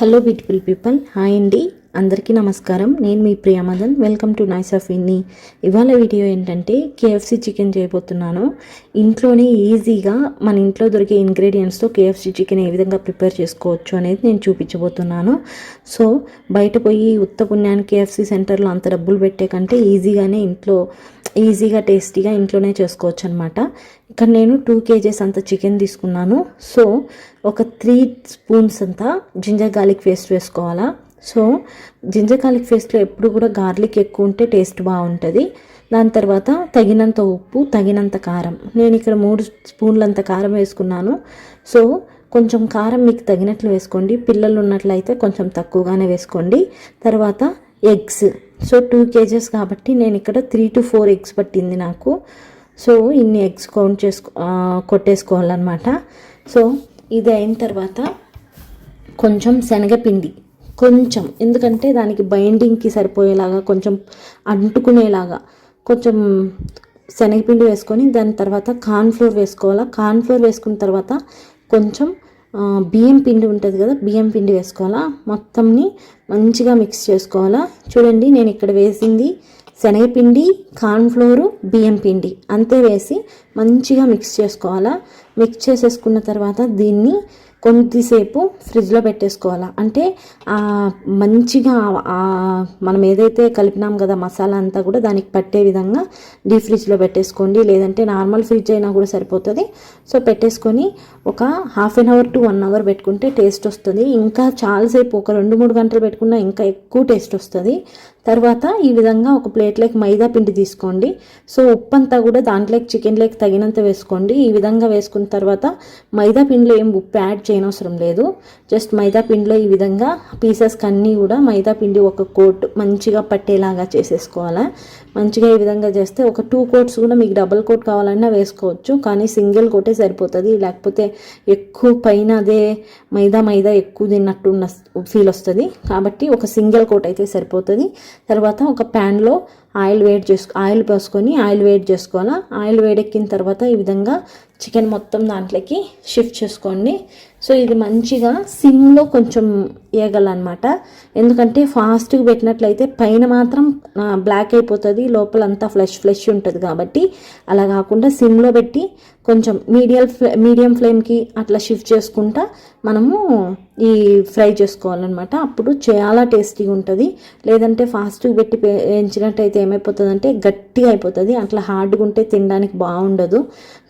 Hello beautiful people. Hi అండి. అందరికీ నమస్కారం. నేను మీ Priyamadan welcome to nice of ఇన్ని ఇవాళ వీడియో ఏంటంటే కేఎఫ్సి చికెన్ చేయబోతున్నాను. ఇంట్లోనే ఈజీగా మన ఇంట్లో దొరికే ఇంగ్రీడియంట్స్తో కేఎఫ్సి చికెన్ ఏ విధంగా ప్రిపేర్ చేసుకోవచ్చు అనేది నేను చూపించబోతున్నాను. సో బయట పోయి ఉత్త పుణ్యానికి కేఎఫ్సి సెంటర్లో అంత డబ్బులు పెట్టే కంటే ఈజీగానే ఇంట్లో ఈజీగా టేస్టీగా ఇంట్లోనే చేసుకోవచ్చు అనమాట ఇక్కడ నేను టూ కేజీస్ అంత చికెన్ తీసుకున్నాను. సో ఒక త్రీ స్పూన్స్ అంతా జింజర్ గార్లిక్ పేస్ట్ వేసుకోవాలా? సో జింజర్ గార్లిక్ పేస్ట్లో ఎప్పుడు కూడా గార్లిక్ ఎక్కువ ఉంటే టేస్ట్ బాగుంటుంది. దాని తర్వాత తగినంత ఉప్పు తగినంత కారం. నేను ఇక్కడ మూడు స్పూన్లంత కారం వేసుకున్నాను. సో కొంచెం కారం మీకు తగినట్లు వేసుకోండి. పిల్లలు ఉన్నట్లయితే కొంచెం తక్కువగానే వేసుకోండి. తర్వాత ఎగ్స్. సో టూ కేజెస్ కాబట్టి నేను ఇక్కడ త్రీ టు ఫోర్ ఎగ్స్ పట్టింది నాకు. సో ఇన్ని ఎగ్స్ కౌంట్ చేసుకో కొట్టేసుకోవాలన్నమాట. సో ఇది అయిన తర్వాత కొంచెం శనగపిండి. కొంచెం. ఎందుకంటే దానికి బైండింగ్కి సరిపోయేలాగా కొంచెం అంటుకునేలాగా కొంచెం శనగపిండి వేసుకొని దాని తర్వాత కార్న్ఫ్లోర్ వేసుకోవాలా. కార్న్ఫ్లోర్ వేసుకున్న తర్వాత కొంచెం బియ్యం పిండి ఉంటుంది కదా బియ్యం పిండి వేసుకోవాలా. మొత్తంని మంచిగా మిక్స్ చేసుకోవాలా. చూడండి నేను ఇక్కడ వేసింది శనగపిండి కార్న్ఫ్లోరు బియ్యం పిండి. అంతే వేసి మంచిగా మిక్స్ చేసుకోవాలా. మిక్స్ చేసేసుకున్న తర్వాత దీన్ని కొద్దిసేపు ఫ్రిడ్జ్లో పెట్టేసుకోవాలా. అంటే మంచిగా మనం ఏదైతే కలిపినాం కదా మసాలా అంతా కూడా దానికి పట్టే విధంగా డీప్ ఫ్రిడ్జ్లో పెట్టేసుకోండి. లేదంటే నార్మల్ ఫ్రిడ్జ్ అయినా కూడా సరిపోతుంది. సో పెట్టేసుకొని ఒక half an hour to one hour పెట్టుకుంటే టేస్ట్ వస్తుంది. ఇంకా చాలాసేపు ఒక రెండు మూడు గంటలు పెట్టుకున్నా ఇంకా ఎక్కువ టేస్ట్ వస్తుంది. తర్వాత ఈ విధంగా ఒక ప్లేట్లోకి మైదా పిండి తీసుకోండి. సో ఉప్పు అంతా కూడా దాంట్లోకి చికెన్లోకి తగినంత వేసుకోండి. ఈ విధంగా వేసుకున్న తర్వాత మైదా పిండిలో ఏం ఉప్పు యాడ్ చేయనవసరం లేదు. జస్ట్ మైదా పిండిలో ఈ విధంగా పీసెస్కి అన్నీ కూడా మైదా పిండి ఒక కోట్ మంచిగా పట్టేలాగా చేసేసుకోవాలా. మంచిగా ఈ విధంగా చేస్తే ఒక టూ కోట్స్ కూడా మీకు డబుల్ కోట్ కావాలన్నా వేసుకోవచ్చు. కానీ సింగిల్ కోటే సరిపోతుంది. లేకపోతే ఎక్కువ పైన అదే మైదా మైదా ఎక్కువ తిన్నట్టు ఉన్న ఫీల్ వస్తుంది. కాబట్టి ఒక సింగిల్ కోట్ అయితే సరిపోతుంది. తర్వాత ఒక ప్యాన్లో ఆయిల్ వేడి చేసుకో ఆయిల్ పోసుకొని ఆయిల్ వేడి చేసుకోవాలా? ఆయిల్ వేడెక్కిన తర్వాత ఈ విధంగా చికెన్ మొత్తం దాంట్లోకి షిఫ్ట్ చేసుకోండి. సో ఇది మంచిగా సిమ్లో కొంచెం వేయగలనమాట. ఎందుకంటే ఫాస్ట్గా పెట్టినట్లయితే పైన మాత్రం బ్లాక్ అయిపోతుంది లోపల అంతా ఫ్లెష్ ఫ్లెష్ ఉంటుంది కాబట్టి. అలా కాకుండా సిమ్లో పెట్టి కొంచెం మీడియం ఫ్లే మీడియం ఫ్లేమ్కి అట్లా షిఫ్ట్ చేసుకుంటా మనము ఈ ఫ్రై చేసుకోవాలన్నమాట. అప్పుడు చాలా టేస్టీగా ఉంటుంది. లేదంటే ఫాస్ట్గా పెట్టి వేయించినట్టయితే ఏమైపోతుంది అంటే గట్టిగా అయిపోతుంది. అట్లా హార్డ్గా ఉంటే తినడానికి బాగుండదు.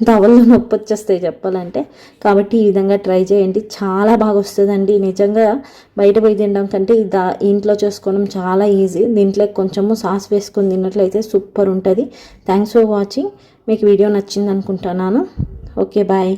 తవల్లో నొప్పి వచ్చేస్తాయి చెప్పాలంటే. కాబట్టి ఈ విధంగా ట్రై చేయండి. చాలా బాగా వస్తుందండి. నిజంగా బయట పోయి తినడం కంటే దా ఇంట్లో చేసుకోవడం చాలా ఈజీ. దీంట్లో కొంచెము సాస్ వేసుకొని తిన్నట్లయితే సూపర్ ఉంటుంది. Thanks for watching. మీకు వీడియో నచ్చింది అనుకుంటున్నాను ఓకే బాయ్.